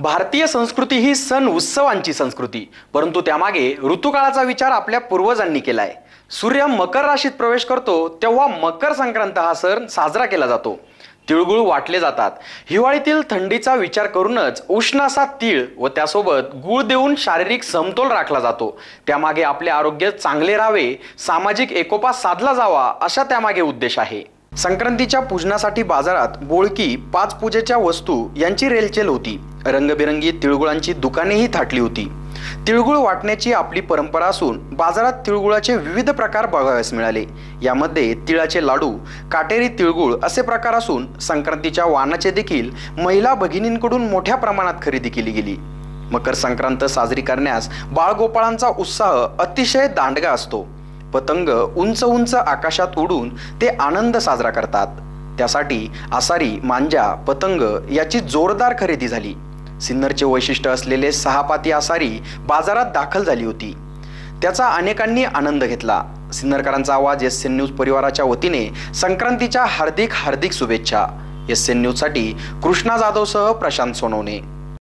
भारतीय संस्कृती ही सण उत्सवांची संस्कृती. परंतु त्यामागे ऋतुकाळाचा विचार आपल्या पूर्वजांनी केलाय. सूर्य मकर राशीत प्रवेश करतो तेव्हा मकर संक्रांत हा सण साजरा केला जातो. तिळगुळ वाटले जातात. हिवाळीतील थंडीचा विचार करूनच उष्ण असा तीळ व त्यासोबत गुळ देऊन शारीरिक समतोल राखला जातो. त्यामागे आपले आरोग्य चांगले राहावे सामाजिक एकोपा साधला जावा असा त्यामागे उद्देश आहे. संक्रांतीच्या पूजनासाठी बाजारात बोळकी पाच पूजेच्या वस्तू यांची रेलचेल होती. रंगबिरंगी तिळगुळांची दुकानेही थाटली होती. तिळगुळ वाटण्याची आपली परंपरा असून बाजारात तिळगुळाचे विविध प्रकार बघावयास मिळाले. यामध्ये तिळाचे लाडू काटेरी तिळगुळ असे प्रकार असून संक्रांतीच्या वाणाचे देखील महिला भगिनींकडून मोठ्या प्रमाणात खरेदी केली गेली. मकर संक्रांत साजरी करण्यास बाळगोपाळांचा उत्साह अतिशय दांडगा असतो. पतंग उंच उंच आकाशात उडून ते आनंद साजरा करतात. त्यासाठी आसारी मांजा पतंग याची जोरदार खरेदी झाली. सिन्नरचे वैशिष्ट्य असलेले सहापाती आसारी बाजारात दाखल झाली होती. त्याचा अनेकांनी आनंद घेतला. सिन्नरकरांचा आवाज एस एन न्यूज परिवाराच्या वतीने संक्रांतीच्या हार्दिक हार्दिक शुभेच्छा. एस एन न्यूजसाठी कृष्णा जाधवसह प्रशांत सोनवणे.